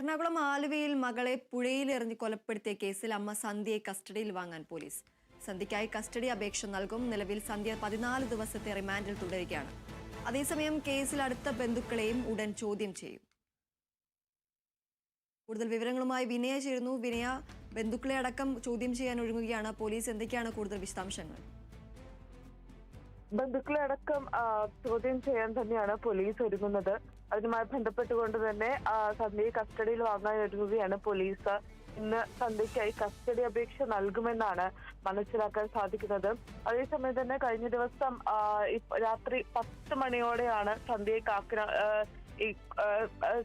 എറണാകുളം ആലുവയിൽ മകളെ പുഴയിൽ പുഴയിലെറിഞ്ഞ് കൊലപ്പെടുത്തിയ കേസിൽ അമ്മ സന്ധ്യയെ കസ്റ്റഡിയിൽ വാങ്ങാൻ പോലീസ്. സന്ധ്യയ്ക്കായി കസ്റ്റഡി അപേക്ഷ നൽകും. നിലവിൽ സന്ധ്യ പതിനാല് ദിവസത്തെ റിമാൻഡിൽ തുടരുകയാണ്. അതേസമയം കേസിൽ അടുത്ത ബന്ധുക്കളെയും ഉടൻ ചോദ്യം ചെയ്യും. കൂടുതൽ വിവരങ്ങളുമായി വിനയ ചേരുന്നു. വിനയ ബന്ധുക്കളെ അടക്കം ചോദ്യം ചെയ്യാൻ ഒരുങ്ങുകയാണ്. പോലീസ് എന്തൊക്കെയാണ് കൂടുതൽ വിശദാംശങ്ങൾ? ബന്ധുക്കളെ അടക്കം ചോദ്യം ചെയ്യാൻ തന്നെയാണ് പോലീസ് ഒരുങ്ങുന്നത്. അതുമായി ബന്ധപ്പെട്ടുകൊണ്ട് തന്നെ സന്ധ്യയെ കസ്റ്റഡിയിൽ വാങ്ങാൻ ഒരുങ്ങുകയാണ് പോലീസ്. ഇന്ന് സന്ധ്യയ്ക്കായി കസ്റ്റഡി അപേക്ഷ നൽകുമെന്നാണ് മനസ്സിലാക്കാൻ സാധിക്കുന്നത്. അതേസമയം തന്നെ കഴിഞ്ഞ ദിവസം രാത്രി പത്ത് മണിയോടെയാണ് സന്ധ്യയെ കാക്കന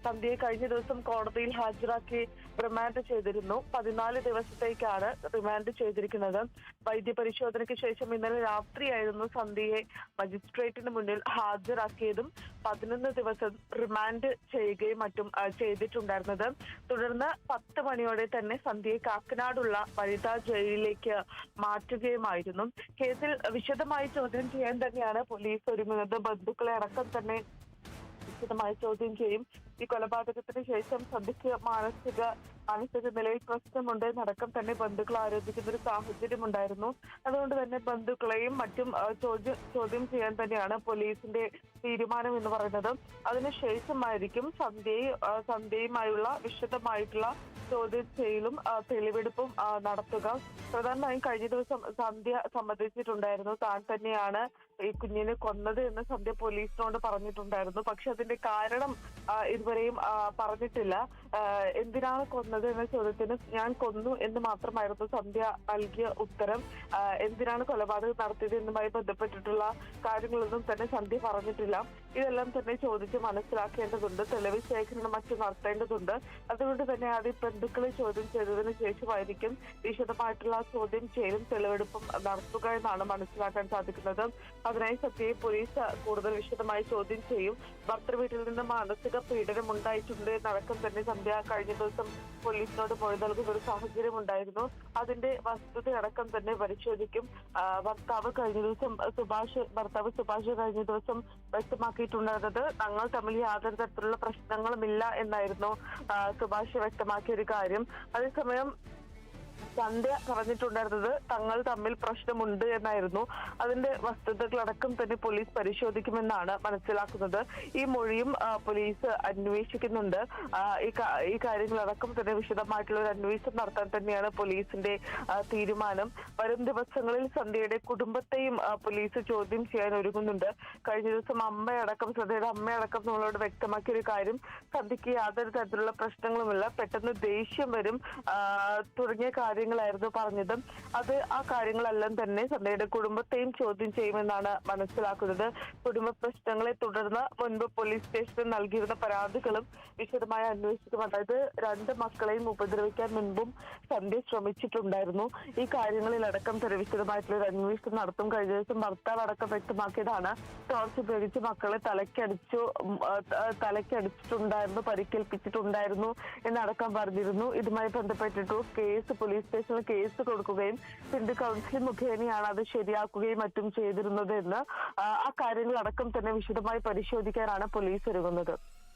സന്ധ്യയെ കഴിഞ്ഞ ദിവസം കോടതിയിൽ ഹാജരാക്കി റിമാൻഡ് ചെയ്തിരുന്നു. പതിനാല് ദിവസത്തേക്കാണ് റിമാൻഡ് ചെയ്തിരിക്കുന്നത്. വൈദ്യപരിശോധനയ്ക്ക് ശേഷം ഇന്നലെ രാത്രിയായിരുന്നു സന്ധ്യയെ മജിസ്ട്രേറ്റിന് മുന്നിൽ ഹാജരാക്കിയതും പതിനൊന്ന് ദിവസം റിമാൻഡ് ചെയ്യുകയും മറ്റും ചെയ്തിട്ടുണ്ടായിരുന്നത്. തുടർന്ന് പത്ത് മണിയോടെ തന്നെ സന്ധ്യയെ കാക്കനാടുള്ള വനിതാ ജയിലിലേക്ക് മാറ്റുകയുമായിരുന്നു. കേസിൽ വിശദമായി ചോദ്യം ചെയ്യാൻ തന്നെയാണ് പോലീസ് ഒരുങ്ങുന്നത്. ബന്ധുക്കളെ അടക്കം തന്നെ വിശദമായി ചോദ്യം ചെയ്യും. ഈ കൊലപാതകത്തിന് ശേഷം സന്ധ്യയ്ക്ക് മാനസിക മാനസിക നിലയിൽ പ്രശ്നമുണ്ട്. നടക്കം തന്നെ ബന്ധുക്കൾ ആരോപിക്കുന്ന ഒരു സാഹചര്യം ഉണ്ടായിരുന്നു അതുകൊണ്ട് തന്നെ ബന്ധുക്കളെയും മറ്റും ചോദ്യം ചോദ്യം ചെയ്യാൻ തന്നെയാണ് പോലീസിന്റെ തീരുമാനം എന്ന് പറയുന്നത്. അതിനുശേഷമായിരിക്കും സന്ധ്യയും സന്ധ്യയുമായുള്ള വിശദമായിട്ടുള്ള ചോദ്യം ചെയ്യലും തെളിവെടുപ്പും നടത്തുക. പ്രധാനമായും കഴിഞ്ഞ ദിവസം സന്ധ്യ സമ്മതിച്ചിട്ടുണ്ടായിരുന്നു താൻ തന്നെയാണ് ഈ കുഞ്ഞിനെ കൊന്നത് എന്ന് സന്ധ്യ പോലീസിനോട് പറഞ്ഞിട്ടുണ്ടായിരുന്നു. പക്ഷെ അതിന്റെ കാരണം ഇതുവരെയും പറഞ്ഞിട്ടില്ല. എന്തിനാണ് കൊന്നത് എന്ന ചോദ്യത്തിന് ഞാൻ കൊന്നു എന്ന് മാത്രമായിരുന്നു സന്ധ്യ നൽകിയ ഉത്തരം. എന്തിനാണ് കൊലപാതകം നടത്തിയത് എന്നുമായി ബന്ധപ്പെട്ടിട്ടുള്ള കാര്യങ്ങളൊന്നും തന്നെ സന്ധ്യ പറഞ്ഞിട്ടില്ല. ഇതെല്ലാം തന്നെ ചോദിച്ച് മനസ്സിലാക്കേണ്ടതുണ്ട് തെളിവ് ശേഖരണം മറ്റും നടത്തേണ്ടതുണ്ട്. അതുകൊണ്ട് തന്നെ ആദ്യം ബന്ധുക്കളെ ചോദ്യം ചെയ്തതിനു ശേഷമായിരിക്കും വിശദമായിട്ടുള്ള ചോദ്യം ചെയ്യലും തെളിവെടുപ്പും നടത്തുക എന്നാണ് മനസ്സിലാക്കാൻ സാധിക്കുന്നത്. അതിനായി സത്യയെ പോലീസ് കൂടുതൽ വിശദമായി ചോദ്യം ചെയ്യും. ഭർത്തൃ വീട്ടിൽ നിന്ന് മാനസിക പീഡനം ഉണ്ടായിട്ടുണ്ട്. എന്നടക്കം തന്നെ സന്ധ്യ കഴിഞ്ഞ ദിവസം പോലീസിനോട് മൊഴി നൽകുന്ന ഒരു സാഹചര്യം ഉണ്ടായിരുന്നു. അതിന്റെ വസ്തുത അടക്കം തന്നെ പരിശോധിക്കും. ഭർത്താവ് കഴിഞ്ഞ ദിവസം സുഭാഷ് ഭർത്താവ് സുഭാഷ് കഴിഞ്ഞ ദിവസം വ്യക്തമാക്കിയിട്ടുണ്ടായിരുന്നത് തങ്ങൾ തമ്മിൽ യാതൊരു തരത്തിലുള്ള പ്രശ്നങ്ങളുമില്ല എന്നായിരുന്നു സുഭാഷ് വ്യക്തമാക്കിയ ഒരു കാര്യം. അതേസമയം സന്ധ്യ പറഞ്ഞിട്ടുണ്ടായിരുന്നത് തങ്ങൾ തമ്മിൽ പ്രശ്നമുണ്ട് എന്നായിരുന്നു. അതിന്റെ വസ്തുതകളടക്കം തന്നെ പോലീസ് പരിശോധിക്കുമെന്നാണ് മനസ്സിലാക്കുന്നത്. ഈ മൊഴിയും പോലീസ് അന്വേഷിക്കുന്നുണ്ട്. ഈ കാര്യങ്ങളടക്കം തന്നെ വിശദമായിട്ടുള്ള ഒരു അന്വേഷണം നടത്താൻ തന്നെയാണ് പോലീസിന്റെ തീരുമാനം. വരും ദിവസങ്ങളിൽ സന്ധ്യയുടെ കുടുംബത്തെയും പോലീസ് ചോദ്യം ചെയ്യാൻ ഒരുങ്ങുന്നുണ്ട്. കഴിഞ്ഞ ദിവസം അമ്മയടക്കം സന്ധ്യയുടെ അമ്മയടക്കം നമ്മളോട് വ്യക്തമാക്കിയ ഒരു കാര്യം. സന്ധ്യയ്ക്ക് യാതൊരു തരത്തിലുള്ള പ്രശ്നങ്ങളുമില്ല. പെട്ടെന്ന് ദേഷ്യം വരും. തുടങ്ങിയ തുടങ്ങിയ കാര്യങ്ങളായിരുന്നു പറഞ്ഞത്. അത് ആ കാര്യങ്ങളെല്ലാം തന്നെ സന്ധ്യയുടെ കുടുംബത്തെയും ചോദ്യം ചെയ്യുമെന്നാണ് മനസ്സിലാക്കുന്നത്. കുടുംബ പ്രശ്നങ്ങളെ തുടർന്ന് മുൻപ് പോലീസ് സ്റ്റേഷനിൽ നൽകിയിരുന്ന പരാതികളും വിശദമായി അന്വേഷിക്കും. അതായത് രണ്ട് മക്കളെയും ഉപദ്രവിക്കാൻ മുൻപും സന്ധ്യ ശ്രമിച്ചിട്ടുണ്ടായിരുന്നു. ഈ കാര്യങ്ങളിലടക്കം തന്നെ വിശദമായിട്ടുള്ള ഒരു അന്വേഷണം നടത്തും. കഴിഞ്ഞ ദിവസം ഭർത്താവ് അടക്കം വ്യക്തമാക്കിയതാണ്. ടോർച്ച് ഉപയോഗിച്ച് മക്കളെ തലക്കടിച്ചു തലക്കടിച്ചിട്ടുണ്ടായിരുന്നു പരിക്കേൽപ്പിച്ചിട്ടുണ്ടായിരുന്നു എന്നടക്കം പറഞ്ഞിരുന്നു. ഇതുമായി ബന്ധപ്പെട്ടിട്ട് കേസ് പോലീസ് സ്റ്റേഷനിൽ കേസ് കൊടുക്കുകയും സിന്ധു കൗൺസിൽ മുഖേനയാണ് അത് ശരിയാക്കുകയും മറ്റും ചെയ്തിരുന്നത് എന്ന് ആ, കാര്യങ്ങളടക്കം തന്നെ വിശദമായി പരിശോധിക്കാനാണ് പോലീസ് ഒരുങ്ങുന്നത്.